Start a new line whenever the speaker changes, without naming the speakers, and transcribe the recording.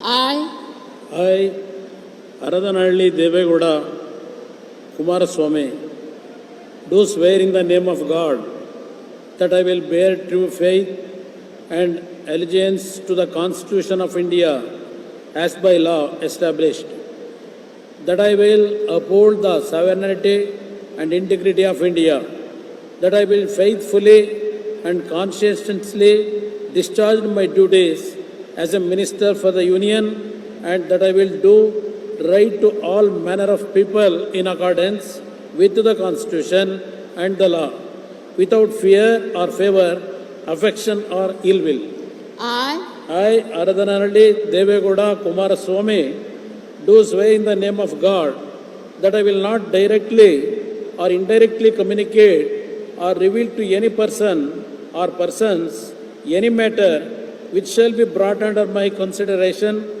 I,
I, Aradhanalli Devegowda Kumaraswamy, do swear in the name of God that I will bear true faith and allegiance to the Constitution of India as by law established, that I will uphold the sovereignty and integrity of India, that I will faithfully and conscientiously discharge my duties as a minister for the Union and that I will do right to all manner of people in accordance with the Constitution and the law, without fear or favor, affection or ill will.
I,
I, Aradhanalli Devegowda Kumaraswamy, do swear in the name of God that I will not directly or indirectly communicate or reveal to any person or persons any matter which shall be brought under my consideration